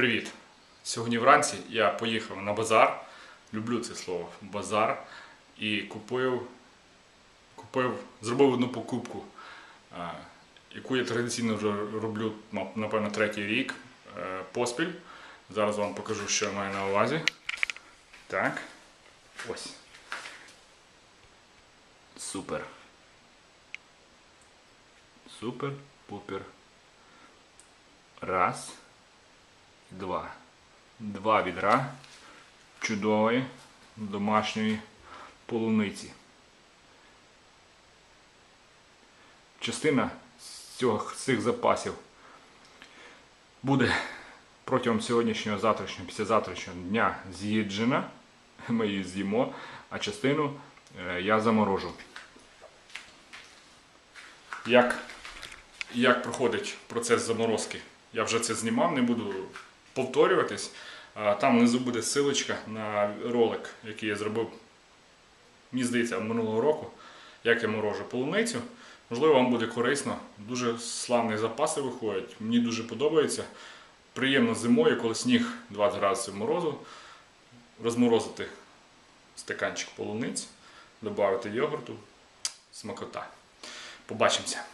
Привіт! Сьогодні вранці я поїхав на базар. Люблю це слово базар. І купив, купив зробив одну покупку, яку я традиційно вже роблю, напевно, третій рік е, поспіль. Зараз вам покажу, що я маю на увазі. Так. Ось. Супер. Супер, пупер. Раз. Два. Два відра чудової домашньої полуниці. Частина з цих запасів буде протягом сьогоднішнього, завтрашнього, післязавтрашнього дня з'їджена. Ми її з'їмо, а частину е, я заморожу. Як як проходить процес заморозки. Я вже це знімав, не буду повторюватись. Там внизу буде ссылочка на ролик, який я зробив, мені здається, минулого року, як я морожу полуницю. Можливо, вам буде корисно. Дуже славні запаси виходять. Мені дуже подобається. Приємно зимою, коли сніг 20 градусів морозу, розморозити стаканчик полуниць, додати йогурту. Смакота. Побачимося.